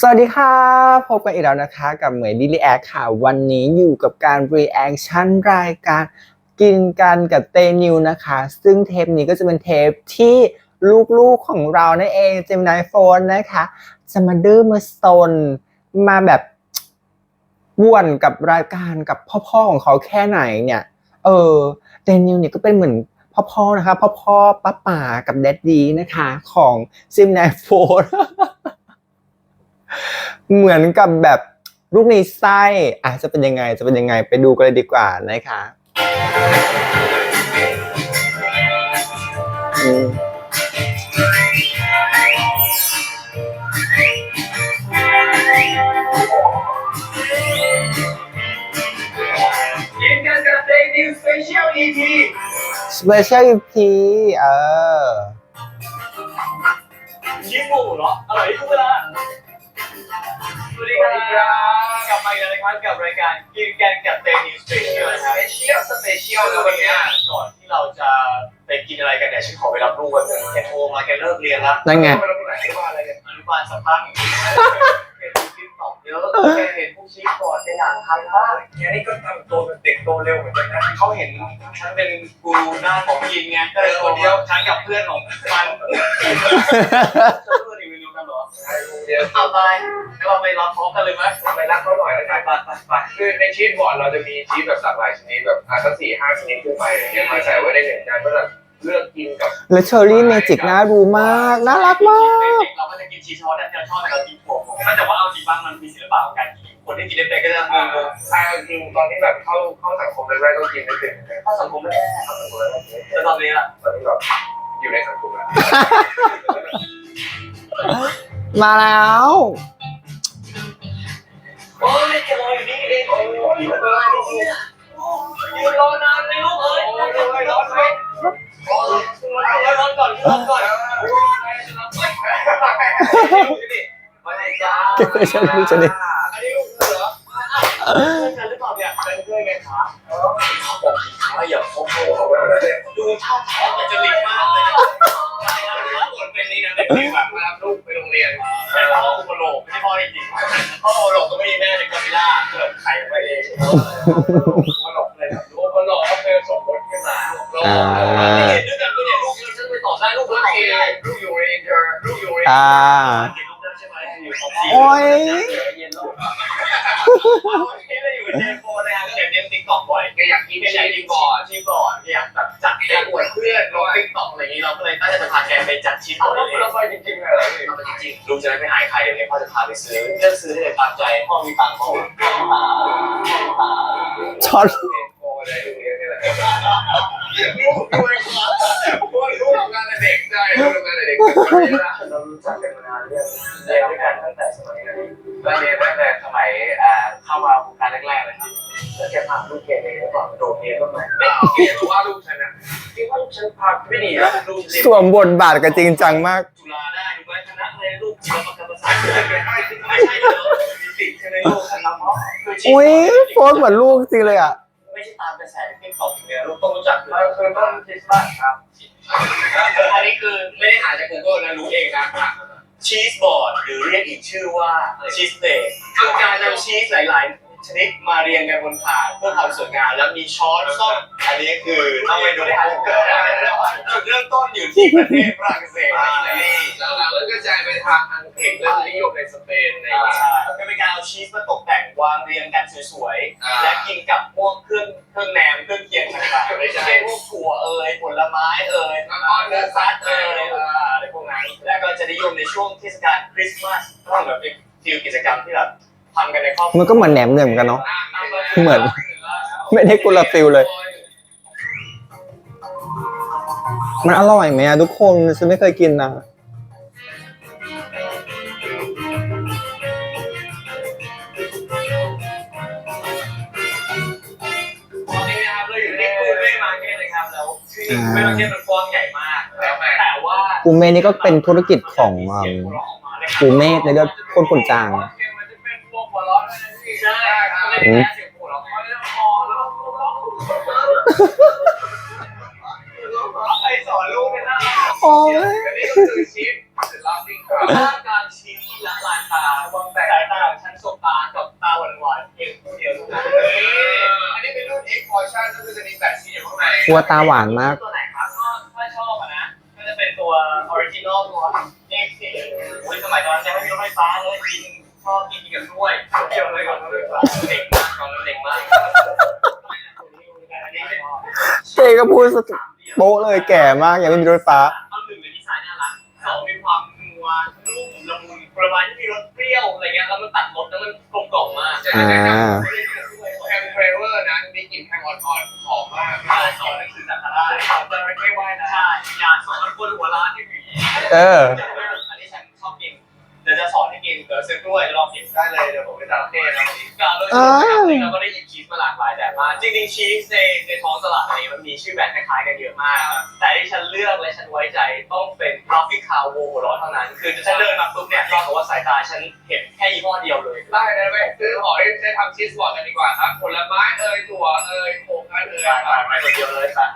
สวัสดีค่ะ พบกันอีกแล้วนะคะ กับเหมยดิลี่แอคค่ะ วันนี้อยู่กับการ reaction รายการกินกันกับเตนิวนะคะ ซึ่งเทปนี้ก็จะเป็นเทปที่ลูกๆของเรานั่นเองเจมินายโฟนนะคะ จะมาดื้อมาซนมาแบบว่วนกับรายการกับพ่อๆของเขาแค่ไหนเนี่ย เออเตนิวเนี่ยก็เป็นเหมือนพ่อๆนะคะ พ่อๆป้าป่ากับแดดดีนะคะ ของซิมนายโฟน เหมือนกับแบบลูกในไส้อะจะเป็นยังไงจะเป็นยังไงไปดูกันเลยดีกว่านะคะสเปเชียล EP เอีพีเออชิ้นหมูเหรออร่อยทุกเวลา สวัสดีครับกลับมาอีกแล้วนะครับกับรายการกินกันกับเดนิสเปเชียลนะครับเปเชียลสเปเชียลแล้ววันนี้ก่อนที่เราจะไปกินอะไรกันเนี่ยฉันขอไปรับลูกกันแกโทรมาแกเลิกเรียนแล้วนั่นไง เราไปไหนที่ว่าอะไรกันอนุบาลสัมภาษณ์เห็นคลิปตอบเยอะแกเห็นผู้ชี้ก่อนแกอยากทำบ้างแกนี่ก็ทำตัวเป็นเด็กโตเร็วเหมือนกันนะเขาเห็นฉันเป็นกูรูด้าของกินไงก็เลยคนเดียวฉันกับเพื่อนของมัน เดี๋ยวเอาไปงั้นเราไปรับพร้อมกันเลยไหมไปรักเขาหน่อยแล้วไปกันไปไปไปคือในชีสบอร์ดเราจะมีชีสแบบหลากหลายชนิดแบบอะสักสี่ห้าชนิดขึ้นไปอย่างเงี้ยมาใส่ไว้ในหนึ่งจานก็จะเลือกกินกับแล้วเชอรี่เมจิกน่าดูมาก น่ารักมาก เราก็จะกินชีสทอดแต่เราชอบแต่เรากินถั่วแต่ว่าเอาจริงบ้างมันมีศิลปะของการกินคนที่กินได้เป็นก็จะงอ่างอ่าจริงตอนที่แบบเข้าเข้าสังคมแรกๆก็กินไม่ถึงๆถ้าสังคมไม่ได้เข้าสังคมแรกๆแต่ตอนนี้ล่ะตอนนี้แบบอยู่ในสังคมแล้ว มาแล้ว โอ้ยแกรออยู่นี่เองโอ้ยยืนรอนานเลยยืนรอนานเลยลูกเอ้ยร้อนไหมร้อนไหมร้อนก่อนร้อนก่อนมาเลยจ้าเก็บไว้ฉันดูจะดิอันนี้ลูกเหรอเพื่อนกันหรือเปล่าเนี่ยเป็นเพื่อนไงคะเขาบอกว่าอย่าโอ้โหดูท่าทางมันจะ พ่ออุปโลกก็ไม่มีแม่เป็นกอริลล่าเกิดไข่มาเองมาหลอกเลยครับลูกมาหลอกเขาเป็นสมมติขึ้นมาลูกอ่าเห็นด้วยกันก็เนี่ยลูกฉันไปต่อได้ลูกลูก็กต่อเอไม่ได้ลูกอยู่ในอินเตอร์ลูกอยู่ในอ่าเห็นลูกได้ใช่ไหมอยู่ของสี่โอ้ยเย็นแล้วที่เราอยู่เจนโฟ ติ๊กต็อกบ่อยแกอยากกินไม่ไม่ใช่ใช่ทีดีมก่ก่ออนนทีมก่อนอยากแบบจัดแกอวดเพื่อนลงติ๊กต็อกอะไรอย่างนี้เราก็เลยน่าจะพาแกไปจัดชิ้นเอาอะไรแล้วอย่างเราเงี้ยไปจริงๆเลยเหรอพี่เอาไปจริงๆลุงจะได้ไม่หายใครอย่างเงี้ยพ่อจะพาไปซื้อเลือกซื้อได้เลยตามใจพ่อมีตังค์พ่อมีตังค์พ่อมีตังค์ช็อตโอ้ได้โรงเรียนนี่แหละลูกด้วยครับลูกทำงานแต่เด็กใช่ลูกทำงานแต่เด็กเรารู้จักกันมานานเรื่องเรียนด้วยกันตั้งแต่สมัยไหนเราเรียนตั้งแต่สมัยอ่าเข้ามาวงการแรกๆเลยครับ แล้วแกพาลูกแกเองก่อนโดดเรียนบ้างไหมเรียนว่าลูกฉันนะคิดว่าลูกฉันพาไม่ดีนะลูกเรียนสวมบทบาทกันจริงจังมาก จุฬาได้ดูไหมคณะอะไรลูกศิลปกรรมศาสตร์ไม่ใช่เหรอมีติดใช่ไหมลูกคณะหมออุ้ยโฟนเหมือนลูกจริงเลยอะไม่ใช่ตามกระแสที่เขาเนี่ยลูกต้องรู้จักเราคือต้นคริสต์มาสครับอันนี้คือไม่ได้หาจาก Google นะรู้เองนะชีสบอร์ดหรือเรียกอีกชื่อว่าชีสเบรกคือการนำชีสหลาย ๆ ชนิดมาเรียงกันบนถาดเพื่อความสวยงามแล้วมีช้อนซ่อมอันนี้คือต้องไปดูในฮันเกอร์จุดเริ่มต้นอยู่ที่ประเทศฝรั่งเศสอิตาลีแล้วหลังๆแล้วก็กระจายไปทางอังกฤษและนิยมในสเปนในใช่ก็เป็นการเอาชีสมาตกแต่งวางเรียงกันสวยๆและกินกับพวกเครื่องเครื่องแหนมเครื่องเคียงต่างๆไม่ใช่พวกถั่วเอ่ยผลไม้เอ่ยเนื้อสัตว์เอเอ่ยอะไรพวกนั้นแล้วก็จะนิยมในช่วงเทศกาลคริสต์มาสก็แบบเป็นฟิลกิจกรรมที่แบบ ทำกันในครอบครัวมันก็เหมือนแหนมเนืองเหมือนกันเนาะเหมือน ไม่ได้กุลฟิลเลย มันอร่อยไหมอะทุกคนฉันไม่เคยกินนะตอนนี้นะครับเราอยู่ที่กูเม่มาร์เก็ตนะครับแล้วที่กูเม่มาร์เก็ตมันกว้างใหญ่มากแล้วแต่ว่ากูเม่นี่ก็เป็นธุรกิจของอืมกูเม่ในเรื่องคนคนจาง ใครับไม่ได้เสียงหัวเราะเขาจะมองแล้วก็ไปสอนลูกกันนะโอ้ยอันนี้ก็คือชีสเสร็จแล้วนี่ครับการชิมละลานตาวางแต่สายตาของฉันสบตากับตาหวานหวานๆเพียงผู้เดียวเท่านั้นเอ้ยอันนี้เป็นรุ่น X Portion ก็คือจะมีแปดชิ้นอยู่ข้างในกลัวตาหวานมาก ตัวไหนครับก็ถ้าชอบอะนะ ก็จะเป็นตัวออริจินอลตัว X สี่อุ้ยสมัยตอนนั้นยังไม่มีรถไฟฟ้าเลยกินชอบกินกับกล้วยเดียวเลยก่อน เด็กมากตอนนั้นเด็กมากอันนี้เป็นเจก็พูดสติโป๊ะเลยแก่มากยังไม่มีรถไฟฟ้าเอาหนึ่งเป็นดีไซน์น่ารักสองมีความนัวนุ่มละมุนประมาณที่มีรสเปรี้ยวอะไรเงี้ยแล้วมันตัดรสแล้วมันกลมกล่อมมากจะอ่าแนะนำแฮมเฟรเวอร์นะมีกลิ่นแห้งอ่อนๆหอมมากยาสอนหนังสือสัตว์ได้สอนจะไม่ไหวนะใช่ยาสอนคนหัวร้านที่ผีเออ ซื้อกล้วยลองกินได้เลยเดี๋ยวผมไปตามเต้นะวันนี้การเลือกชีสเราก็ได้หยิบชีสมาหลากหลายแบบมากจริงๆชีสในในท้องตลาดนี้มันมีชื่อแบรนด์คล้ายๆกันเยอะมาก แต่ที่ฉันเลือกและฉันไว้ใจต้องเป็น Coffee Cow โวหัวร้อนเท่านั้น คือฉันเดินมาปุ๊บเนี่ยรอกับว่าสายตาฉันเห็นแค่ยี่ห้อเดียวเลยได้เลยไปซื้อหอยได้ทำชีสบอร์ดกันดีกว่าครับผลไม้เอ่ยถั่วเอ่ยโขกกันเอ่ยไปไปคนเดียวเลยค่ะ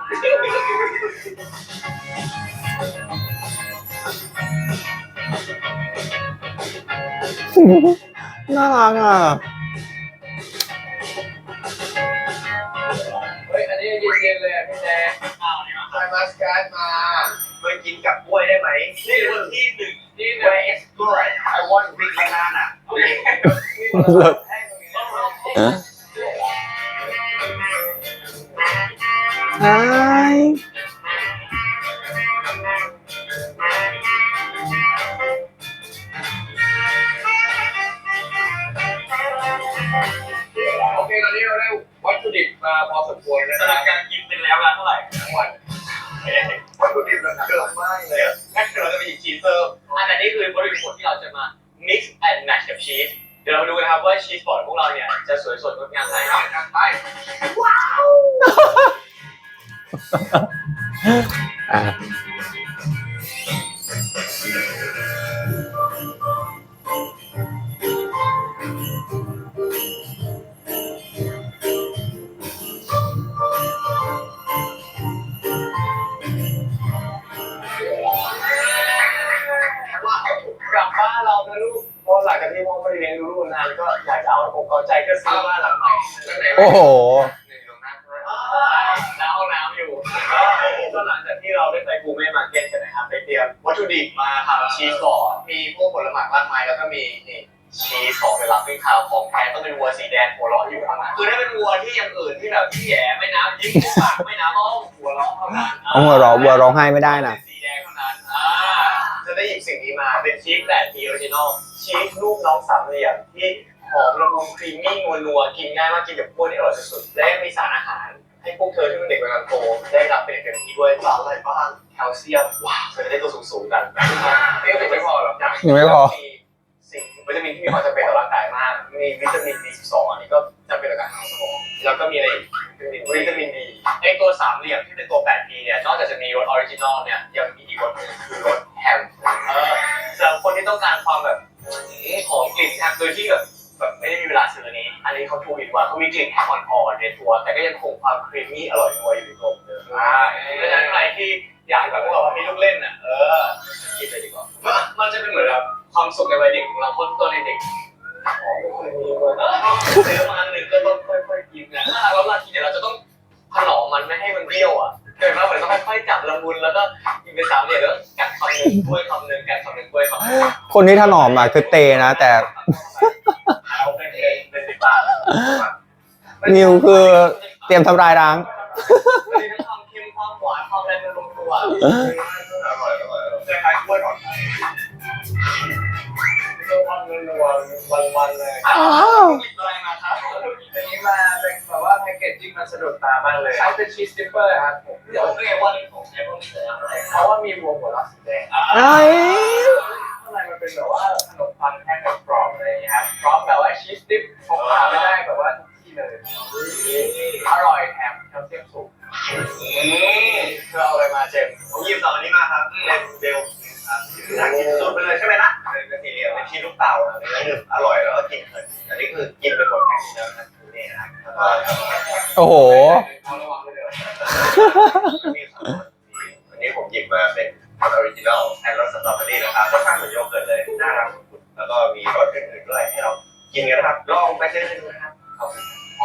น่ารักอะเฮ้ยอันนี้เย็นๆเลยอะพี่แจ๊คอ้าวนี่มาไทยมัสการ์ดมาเคยกินกับกล้วยได้ไหมนี่คือที่หนึ่งนี่กล้วยนะเอ็กซ์กล้วย I want big banana โอเคเลิศไอ้โมาพอสมควรแล้วสำหรับการกินเป็นแล้วละเท่าไหร่ทั้งวันวัตถุดิบมันเกิดมากเลยงั้นเดี๋ยวเราจะไปหยิบชีสเพิ่มอันนี้คือบริบทที่เราจะมา mix and match กับชีส เดี๋ยวเรามาดูกันครับว่าชีสบอร์ดพวกเราเนี่ย จะสวยสดงดงามไหนครับไปอะ ที่พ่อไม่ได้เลี้ยงดูลูกนานก็อยากจะเอาอกเอาใจก็ซื้อบ้านหลังใหม่แล้วไหนโอ้โห หนึ่งตรงนั้นแล้วห้องน้ำอยู่ก็หลังจากที่เราได้ไปกูเม่มาร์เก็ตกันนะครับไปเตรียมวัตถุดิบมาทำชีสบอร์ดมีพวกผลไม้มากมายแล้วก็มีนี่ชีสของเป็นรับเป็นข่าวของแท้ต้องเป็นวัวสีแดงหัวเราะอยู่ข้างหลังคือถ้าเป็นวัวที่อย่างอื่นที่แบบที่แย่ไม่น้ำยิ้มปากไม่น้ำต้องหัวเราะเท่านั้น เอาหัวเราะวัวร้องไห้ไม่ได้นะ ได้หยิบสิ่งนี้มาเป็นชีสแบบทีออริจินอลชีสรูปน้องสามเหลี่ยมที่หอมละมุนครีมมี่นัวๆกินง่ายมากกินกับกล้วยนี่อร่อยสุดๆและยังมีสารอาหาร ให้พวกเธอที่เป็นเด็กวัยกลางโตได้รับเป็นอย่างเต็มที่ด้วยสารอะไรบ้างแคลเซียมว้าวเธอจะได้ตัวสูงๆกันนี่ก็ไม่พอหรอกยังไม่พอสิ่งวิตามินที่มีความจำเป็นต่อร่างกายมาก มีวิตามิน B12 อันนี้ก็จำเป็นต่อการทำสมองแล้วก็มีอะไรอีกวิตามินดีไอตัวสามเหลี่ยมที่เป็นตัว 8P เนี่ยนอกจากจะมีรสออริจินอลเนี่ยยังมีอีกรสหนึงคือรส ที่ต้องการความแบบหอมกลิ่นแฮมโดยที่แบบแบบไม่ได้มีเวลาซื้ออันนี้ อันนี้เขาทูอินว่าเขามีกลิ่นแฮมอ่อนๆในตัว แต่ก็ยังคงความครีมมี่อร่อยนัวอยู่ในตัวเหมือนเดิมอ่าเพราะฉะนั้นใครที่อยากแบบพวกเรามีลูกเล่นอะ เออ กินเลยดีกว่า มันจะเป็นเหมือนแบบความสุขในวัยเด็กของเราคนตัวเด็กๆอ๋อไม่เคยมีเลยซื้อมาอันหนึ่งก็ต้องค่อยๆกินนะถ้าเราเวลากินเนี่ยเราจะต้องถนอมมันไม่ให้มันเบี้ยวอะ เกิดมาเหมือนต้องค่อยๆจับละมุนแล้วก็กินเป็นสามเหลี่ยมแล้วกัดคำหนึ่งกล้วยคำหนึ่งกัดคำหนึ่งกล้วยคำหนึ่งคนที่ถนอมอะคือเตนะแต่เอาเป็นเองเป็นสิบบาทนิวคือเตรียมทำลายร้างมันมีทั้งความเค็มความหวานความอะไรมันลงตัวอร่อยอร่อยคล้ายๆกล้วยหอมตั วความนัวๆวันๆเลยอ้าวหยิบอะไรมาครับอันนี้มาเป็นแบบว่าแพคเกจจิ้งมันสะดุดตามากเลยใช้เป็นชีสสติ๊ปเปอร์ครับผมเดี๋ยวเรียกว่านี่ของใช้พวกนี้จะอะไรเพราะว่ามีวงหัวเราะสีแดงไอ้ข้างในมันเป็นแบบว่าขนมปังแท่งแบบกรอบอะไรอย่างเงี้ยครับกรอบแบบว่าชีสติ๊ปพกพาไม่ได้แบบว่าทุกที่เลยอร่อยแถมแคลเซียมสูงเธอเอาอะไรมาเจมผมหยิบสองอันนี้มาครับเป็นเบล ครับอยากกินสุดไปเลยใช่ไหมนะเป็นสีเหลี่ยมเป็นชีสลูกเต่าเนื้อหนึบอร่อยแล้วก็กินเพลินอันนี้คือกินไปหมดแพ็คแล้วนะคือนี่นะครับโอ้โหเอาระวังไปเลยวันนี้ผมหยิบมาเป็นออริจินอลแอนด์รสสตรอเบอรี่นะครับค่อนข้างเหมือนโยเกิร์ตเลยน่ารักสุดๆแล้วแล้วก็มีรสอื่นๆด้วยให้เรากินกันนะครับลองไปซื้อกันดูนะครับขอ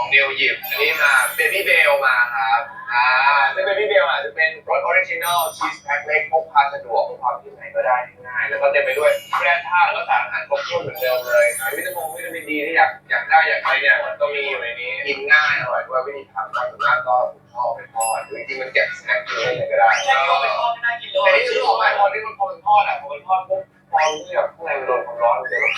งนิวหยิบอันนี้มาเบบี้เบลมาครับอ่าซึ่งเบบี้เบลอะจะเป็นรสออริจินอลชีสแพ็คเล็กพกพาสะดวกพกพาที่ไหนก็ได้ง่ายๆแล้วก็เต็มไปด้วยแร่ธาตุแล้วก็สารอาหารครบถ้วนเหมือนเดิมเลยวิตามินวิตามินดีที่อยากอยากได้อยากใช้เนี่ยมันก็มีอยู่ในนี้กินง่ายอร่อยด้วยวิธีทำก็ส่วนมากก็ชอบไปทอดหรือจริงๆมันเก็บสแน็คกินเล่นเลยก็ได้แค่ก็ไปทอดไม่น่ากินเลยแต่นี่คือออกมาพอที่มันพอมันทอดอะพอมันทอดปุ๊บพอที่แบบข้างในมันโดนความร้อนมันจะแบบ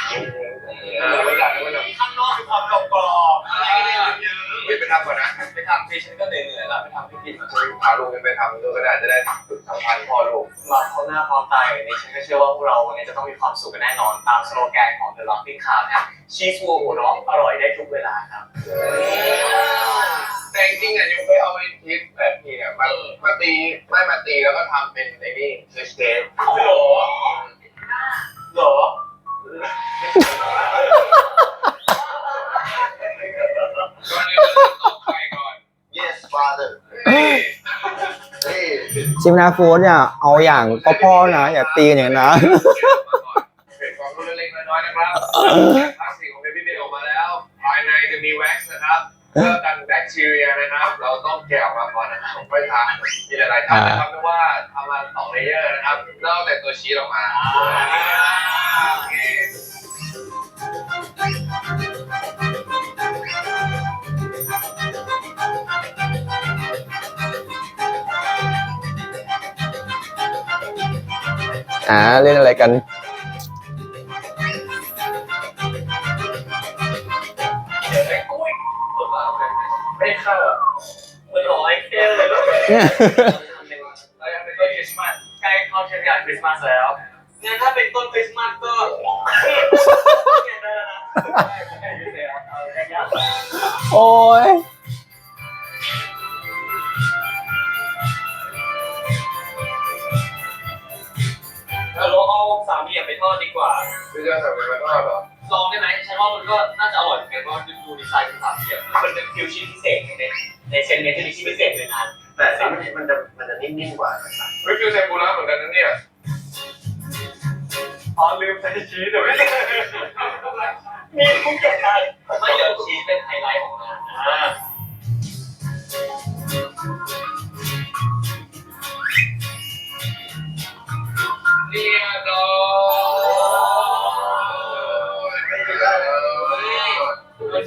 ทำที่ผิดมาพาลูกไปทำด้วยก็ได้จะได้ฝึกสัมพันธ์พ่อลูกมาพร้อมหน้าพร้อมตาอย่างนี้ฉันก็เชื่อว่าพวกเราวันนี้จะต้องมีความสุขกันแน่นอนตามสโลแกนของ The Laughing Cow นะครับชีสวัวหัวเราะอร่อยได้ทุกเวลาครับ แต่จริงๆอะยังเคยเอาไปทิปแบบนี้เนี่ยมามาตีไม่มาตีแล้วก็ทำเป็นไอ้นี่เชสเทปโอ้ ชิมนาฟูดเนี่ยเอาอย่างก็พ่อนะ อย่าตีอย่างนะเป็นความรู้เล็กๆน้อยๆนะครับพลาสติกของเบบี้เบลออกมาแล้ว ภายในจะมีแว็กซ์นะครับเพื่อกันแบคทีเรียนะครับ เราต้องแกะออกมาก่อนนะครับค่ทานมีหลายๆท่านนะครับไม่ว่าทำมาสองเลเยอร์นะครับนอกจากตัวชีสออกมาโอเค อ่าเล่นอะไรกัน ไม่เข้าอะมันร้อยเที่ยวเลยลูกเรายังเป็นต้นคริสต์มาสใกล้เข้าเทศกาลคริสต์มาสแล้วงั้นถ้าเป็นต้นคริสต์มาสก็เนี่ย คือจะทำเป็นมันทอดเหรอลองได้ไหมฉันว่ามันก็น่าจะอร่อยเหมือนกันเพราะว่าดูดีไซน์เป็นสามเหลี่ยมมันเป็นฟิวชั่นพิเศษในในเซนเนอร์ที่พิเศษเลยนะแต่สิ่งที่มันจะมันจะนิ่มๆกว่านะครับเฮ้ยฟิวเซนบูระเหมือนกันนะเนี่ยอ๋อลืมใส่ชีสเดี๋ยวไม่ได้มีทุกอย่างไม่เดี๋ยวชีสเป็นไฮไลท์ของมันอ่า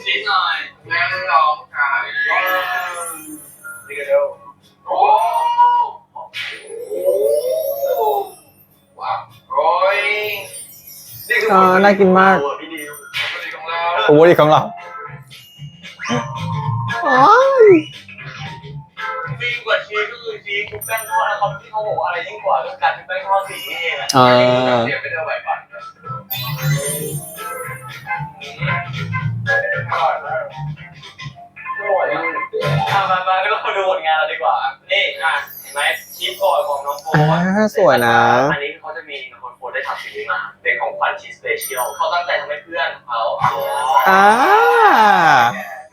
ชีสหน่อยงั้นลองทานนี่ก็เร็วโอ้ว้าวโอ้ยนี่คืออ่าน่ากินมากตัวพี่ดิวผลผลิตของเราโอ้ดีของเราอ้ายยิ่งกว่าชีสก็คือชีสชุบแป้งทอดนะครับที่เขาบอกว่าอะไรยิ่งกว่าเรื่องการชุบแป้งทอดสีนี่เองอะอ่าเดี๋ยวไปเท่าไห อนอร่อยมากอร่อยมากอะมามาก็มาดูผลงานเราดีกว่า นี่อะเห็นไหมชีสบอร์ดของน้องโฟอ่าสวยนะ อันนี้เขาจะมีน้องโฟได้ทำสิ่งนี้มา เป็นของขวัญชีสสเปเชียลเขาตั้งใจทำให้เพื่อนของเขาอ่า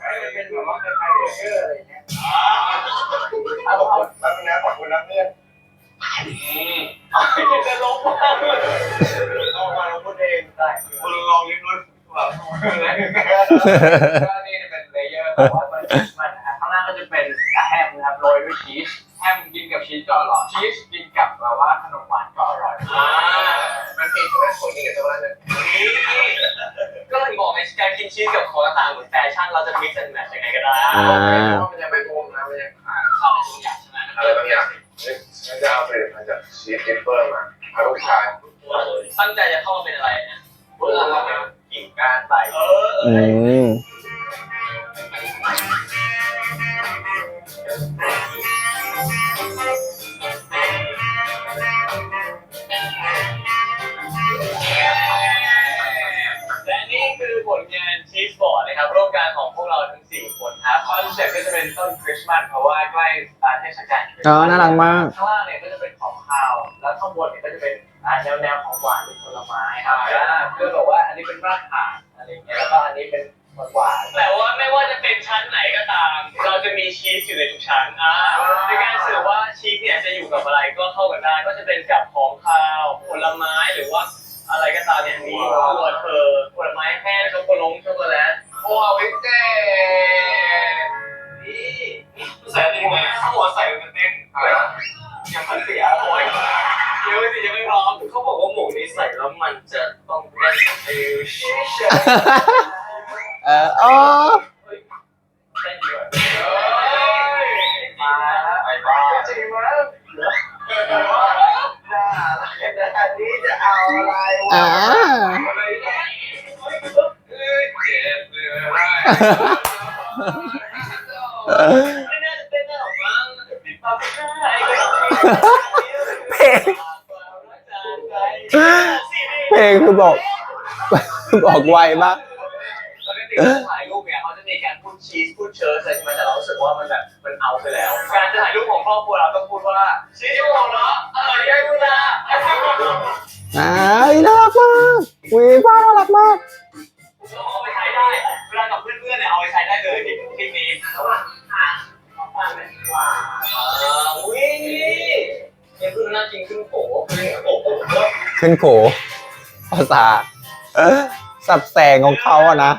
มันเป็นแบบว่าคล้ายๆเบอร์เกอร์อะไรอย่างเงี้ยเอาเอาแล้วนะขอบคุณนะเพื่อนเอาไปกินกันลงมากเลยเอามาเราพูดเองได้คุณลองลิ้มรส แบบอะไรก็นี่จะเป็นเลเยอร์แต่ว่ามันมันนะฮะข้างล่างก็จะเป็นแฮมนะครับโรยด้วยชีสแฮมกินกับชีสก็อร่อยชีสกินกับแบบว่าขนมหวานก็อร่อยอ่ามันมีช็อกโกแลตคนกินกับช็อกโกแลตเนี่ยก็เลยบอกในการกินชีสกับของต่างๆเหมือนแฟชั่นเราจะ mix and match ยังไงก็ได้อ่าเพราะมันยังไม่โกงน อออืมและนี่คือผลงานชีสบอร์ดนะครับร่วมกันของพวกเราทั้งสี่คนครับคอนเซ็ปต์ก็จะเป็นต้นคริสต์มาสเพราะว่าใกล้เทศกาลคริสต์อ๋อมาสน่ารักมาก ข้างล่างเนี่ยก็จะเป็นของข้าวแล้วข้างบนเนี่ยก็จะเป็นอ่าแนวแนวของหวานหรือผลไม้ครับอ่าเพื่อแบบว่าอันนี้เป็นรากฐาน อะไรอย่างเงี้ยแล้วก็อันนี้เป็นหวานแต่ว่าไม่ว่าจะเป็นชั้นไหนก็ตาม เราจะมีชีสอยู่ในทุกชั้นอ่าในการสื่อว่าชีสเนี่ยจะอยู่กับอะไรก็เข้ากันได้ ก็จะเป็นกับของข้าวผลไม้หรือว่าอะไรก็ตามเนี่ยมีตัวเธอผลไม้แห้งช็อกโกแลตช็อกโกแลตโอ้วิเจนี่ใส่อะไรยังไงเขาบอกว่าใส่เป็นเต้นยังมันเสียโอย เดี๋ยวสิยังไม่พร้อมเขาบอกว่าหมูนี้ใส่แล้วมันจะต้องเต้นเอวชิชเอออ๋อเต้นดีกว่ามาไปบ้าจริงมั้ยน่ารักนี้จะเอาอะไรวะอ่าอะไรเนี่ยเอ้ยเจ็บเลยไม่น่าจะเต้นได้หรอกมั้งปิดปากไม่ได้ เพลง เพลงคือบอก บอกไวมากปกติถ่ายรูปเนี่ยเขาจะมีการพูดชีสพูดเชิร์ชอะไรใช่ไหมแต่เรารู้สึกว่ามันแบบมันเอาไปแล้ว การจะถ่ายรูปของครอบครัวเราต้องพูดว่าชีสของเนาะอร่อยได้ดูนะอ่าน่ารักมากวีว้าน่ารักมากเอาไปใช้ได้เวลากับเพื่อนๆเนี่ยเอาไปใช้ได้เลยคลิปคลิปนี้ระหว่างทางฟังเลยว่าวิ่งยังขึ้นน่ากินขึ้นโผล่ขึ้นโผล่ขึ้นโข ภาษาเออสับแสงของเขาอะนะ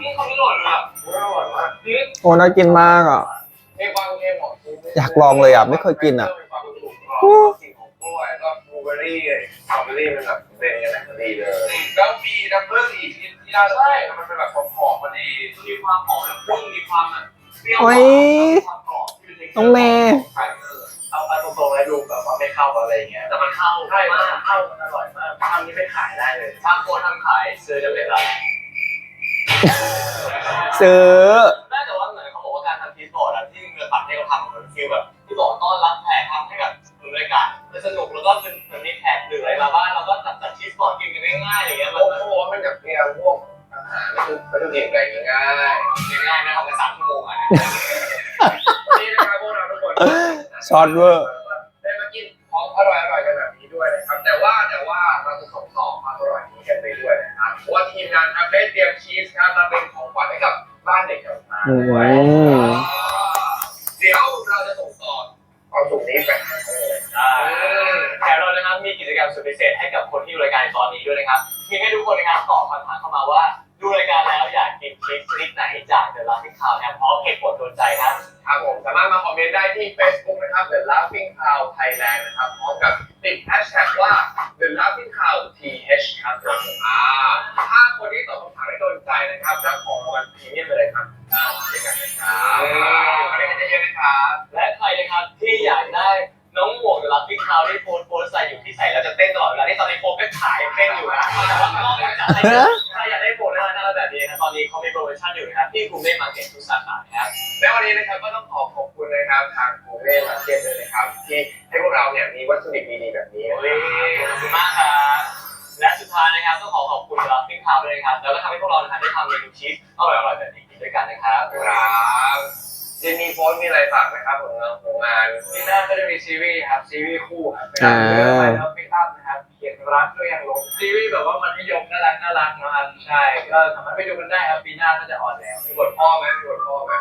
นี่เขาไม่หล่นหรอกไม่หล่นมากนี่โอ้น่ากินมากอะมีความเค็มของอยากลองเลยอะ ไม่เคยกินอะมีความกรุบกรอบสิ่งของกล้วยแล้วก็บลูเบอร์รี่สตรอเบอร์รี่มันแบบเป็นกันแบบดีเลยแล้วมีน้ำผึ้งอีกที่ที่น่าสนใจมันเป็นแบบหอมๆพอดีมีความหอมน้ำผึ้งมีความแบบเปรี้ยวโอ้ยความกรอบที่เป็น น้องเมย์เอาไปตรงๆแล้วดูแบบว่าไม่เข้ากับอะไรอย่างเงี้ยแต่มันเข้าใช่มากเข้ามันอร่อยมากทำนี้ไปขายได้เลยทำโคนทำขายซื้อจะเป็นไรซื้อน่าจะว่าเหมือนเขาบอกว่าการทำทีสบอร์ดอะที่เงินปัดให้เขาทำเหมือนฟิลแบบที่บอกต้อนรับแขกทำให้แบบเหมือนรายการสนุกแล้วก็เป็นเหมือนมีแขกหรืออะไรมาบ้านเราก็จัดจัดทีสบอร์ดกินกันง่ายๆอย่างเงี้ยโอ้มันโหมันจะเตรียมพวกอาหารวัตถุวัตถุดิบอะไรง่ายง่ายๆนะทำกันสามชั่วโมงอะ ๆนี่นะครับพวกเราทุกคน ช็อตเวอร์ได้มากินของอร่อยๆกันแบบนี้ด้วยนะครับแต่ว่าแต่ว่าเราจะส่งต่อความอร่อยนี้กันไปด้วยนะครับเพราะว่าทีมงานครับได้เตรียมชีสครับมาเป็นของขวัญให้กับบ้านเด็กกับมาอืด้วยมเดี๋ยวเราจะส่งต่อความสุขนี้ไปให้เลยแถมเรานะครับมีกิจกรรมสุดพิเศษให้กับคนที่ดูรายการตอนนี้ด้วยนะครับมีให้ทุกคนนะครับตอบคำถามเข้ามาว่าดูรายการแล้วอยาก กินชีสชนิดไหนจากเดอะลาฟิ่งข่าวนะครับพร้อมเหตุผลโดนใจครับครับผมสามารถมาคอมเมนต์ได้ที่ Facebook นะครับ The Laughing Cow Thailand นะครับพร้อมกับติดแฮชแท็กว่า The Laughing Cow TH ครับผมอ่าถ้าคนที่ตอบคำถามได้โดนใจนะครับรับของรางวัลพรีเมียมไปเลยครับเอาด้วยกันนะครับมาเล่นกันเยอะๆนะครับและใครนะครับที่อยากได้น้องหมวกหรือลักกิ้งคาวที่โฟนโฟนใส่อยู่ที่ใส่แล้วจะเต้นตลอดเวลาที่ตอนนี้โฟนก็ขายเต้นอยู่นะแต่ว่าก็จะให้ใครอยากได้โฟน อนนี้เขามีโปรโมชั่นอยู่นะครับที่กรุงเทพมาร์เก็ตทุกสาขานะครับและวันนี้นะครับก็ต้องขอขอบคุณนะครับทางกูเม่มาร์เก็ตเลยนะครับที่ให้พวกเราเนี่ยมีวัตถุดิบดีๆแบบนี้โอ้ยนะครับขอบคุณมากครับและสุดท้ายนะครับต้องขอขอบคุณลักกิ้งคาวด้วยนะครับแล้วก็ทำให้พวกเรานะครับได้ทำเมนูชีสอร่อยๆแบบนี้กินด้วยกันนะครับครับเจนนี่โพสต์มีอะไรฝากไหมครับผมของงานปีหน้าก็จะมีซีรีส์ครับซีรีส์คู่ครับเป็นอ่าเรื่องใหม่แล้วพิกอัพนะครับ เขียนรักก็ยังลงซีรีส์แบบว่ามันนิยมน่ารักน่ารักนะครับใช่ก็สามารถไปดูกันได้ครับปีหน้าก็จะออนแล้วมีบทพ่อไหมมีบทพ่อไหม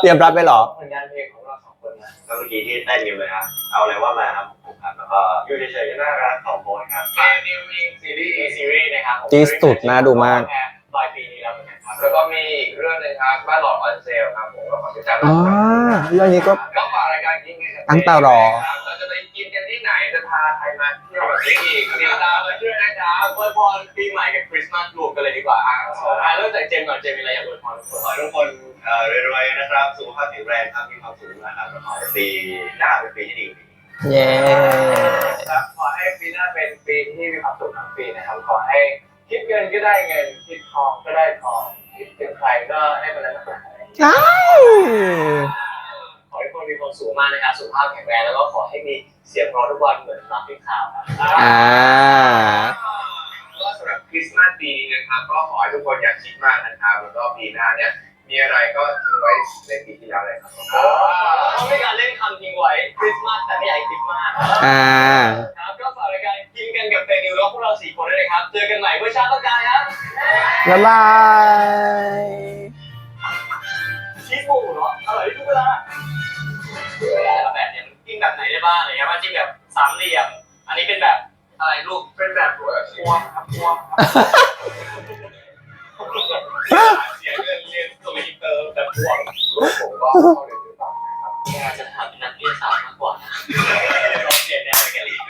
เตรียมรับไปเหรอ ผลงานเพลงของเราสองคนนะแล้วเมื่อกี้ที่เต้นอยู่เลยครับ เอาอะไรว่ามาครับผมครับแล้วก็อยู่เฉยๆก็น่ารักของโพสครับเกนิวมิงซีรีส์มีซีรีส์นะครับผมที่สุดน่าดูมาก ปลายปีนี้แล้วเหมือนกันครับแล้วก็มีอีกเรื่องหนึงครับบ้านหลอดออนเซลครับผมก็ขอติดตามอ๋อเรื่องนี้ก็ ก็ฝากรายการกินกันตั้งตารอเรา นี้อีกติดตามมาด้วยนะครับอวยพรปีใหม่กับคริสต์มาสรวมกันเลยดีกว่าอะเริ่มจากเจมส์ก่อนเจมส์มีอะไรอยากอวยพรทุกคนขอให้ทุกคนเอ่อรวยๆนะครับ สุขภาพแข็งแรงครับ มีความสุขนะครับแล้วขอให้ปีหน้าเป็นปีที่ดีกว่านี้เย้ ครับขอให้ปีหน้าเป็นปีที่มีความสุขทั้งปีนะครับ ขอให้คิดเงินก็ได้เงิน คิดทองก็ได้ทอง คิดถึงใครก็ให้มันนั้นหายใช่ ขอให้คนมีความสุขมากนะครับสุขภาพแข็งแรงแล้วก็ขอให้มีเสียงเพร้อทุกวันเหมือนรับที่ข่าวครับอ่า ก็สำหรับคริสต์มาสปีนี้นะครับ ก็ขอให้ทุกคนอย่าคิดมากนะครับแล้วก็ปีหน้าเนี่ย มีอะไรก็ทิ้งไว้ในปีที่แล้วเลยครับต้องมีการเล่นคำทิ้งไว้คริสต์มาสแต่ไม่อยากให้คริสต์มาสอ่า ครับก็ฝากรายการกินกันกับเตนิวแล้วพวกเราสี่คนด้วยนะครับเจอกันใหม่เมื่อเช้าต้องการครับบ๊ายบาย ชีชีสโมเหรออร่อยทุกเวลา แบบเนี้ยมันกินแบบไหนได้บ้างอะไรเงี้ยมันกินแบบสามเหลี่ยม อันนี้เป็นแบบอะไรลูกเป็นแบบพวงครับพวงครับเสียเงินเรียนตัวอินเตอร์แต่พวงผมก็เข้าเรียนหรือเปล่าน่าจะถามเป็นนักวิทยาศาสตร์มากกว่าลองเปลี่ยนแนวไปกันอีก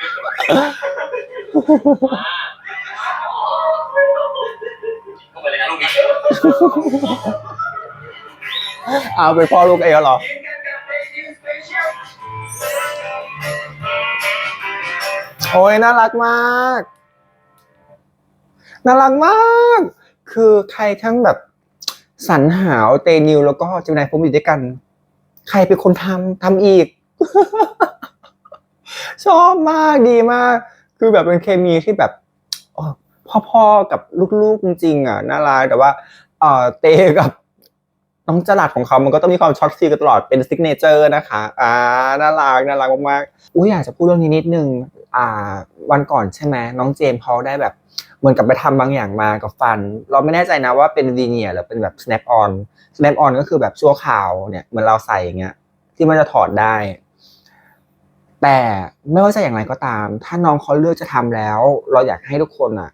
เข้าไปเลยนะลูกนี้เอาเป็นพ่อลูกเองเหรอ โอ้ยน่ารักมาก น่ารักมาก คือใครทั้งแบบสรรหาเอาเตนิวแล้วก็เจมินายผมอยู่ด้วยกัน ใครเป็นคนทำทำอีก ชอบมากดีมาก คือแบบเป็นเคมีที่แบบเอ่อพ่อๆกับลูกๆจริงๆอะน่ารักแต่ว่า เอ่อเตกับน้องจลัดของเขา มันก็ต้องมีความช็อตซีกันตลอดเป็นซิกเนเจอร์นะคะ อ่า น่ารัก น่ารักมากๆ อุ้ยอยากจะพูดเรื่องนี้นิดนึงอ่า วันก่อนใช่ไหมน้องเจมส์เขาได้แบบเหมือนกับไปทำบางอย่างมากับฟัน เราไม่แน่ใจนะว่าเป็นวีเนียหรือเป็นแบบ snap on snap on ก็คือแบบชั่วคราวเนี่ยเหมือนเราใส่อย่างเงี้ย ที่มันจะถอดได้ แต่ไม่ว่าจะอย่างไรก็ตาม ถ้าน้องเขาเลือกจะทำแล้ว เราอยากให้ทุกคนอะ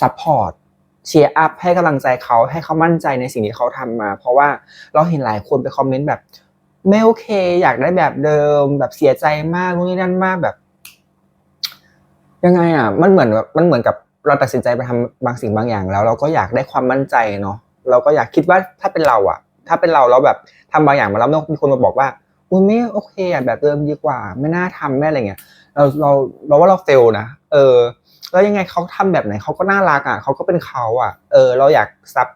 ซัพพอร์ตเชียร์อัพให้กำลังใจเขาให้เขามั่นใจในสิ่งที่เขาทำมา เพราะว่าเราเห็นหลายคนไปคอมเมนต์แบบไม่โอเค อยากได้แบบเดิม แบบเสียใจมากนู่นนี่นั่นมากแบบ ยังไงอะมันเหมือนแบบมันเหมือนกับเราตัดสินใจไปทำบางสิ่งบางอย่างแล้ว เราก็อยากได้ความมั่นใจเนาะเราก็อยากคิดว่าถ้าเป็นเราอะ ถ้าเป็นเราแล้วแบบทำบางอย่างมาแล้วมีคนมาบอกว่าอุ้ยไม่โอเคอะแบบเดิมดีกว่า ไม่น่าทำแม่อะไรเงี้ยเราเราเราว่าเราเฟลนะเออแล้วยังไงเขาทำแบบไหนเขาก็น่ารักอะเขาก็เป็นเขาอะเออเราอยากซับ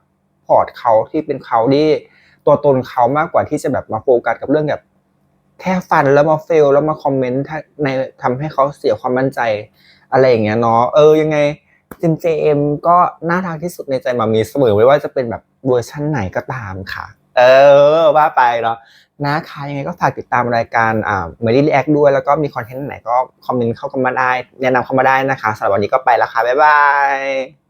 พอร์ตเขาที่เป็นเขาที่ตัวตนเขามากกว่าที่จะแบบมาโฟกัสกับเรื่องแบบแค่ฟันแล้วมาเฟลแล้วมาคอมเมนต์ในทำให้เขาเสียความมั่นใจ อะไรอย่างเงี้ยเนาะเออยังไงจิมเจมก็น่ารักที่สุดในใจมามีเสมอไม่ว่าจะเป็นแบบเวอร์ชั่นไหนก็ตามค่ะ เออว่าไปเนาะนะคะยังไงก็ฝากติดตามรายการอ่าเมดี้รีแอคด้วย แล้วก็มีคอนเทนต์ไหนก็คอมเมนต์เข้ากันมาได้ แนะนำเข้ามาได้นะคะสำหรับวันนี้ก็ไปแล้วค่ะ บ๊ายบาย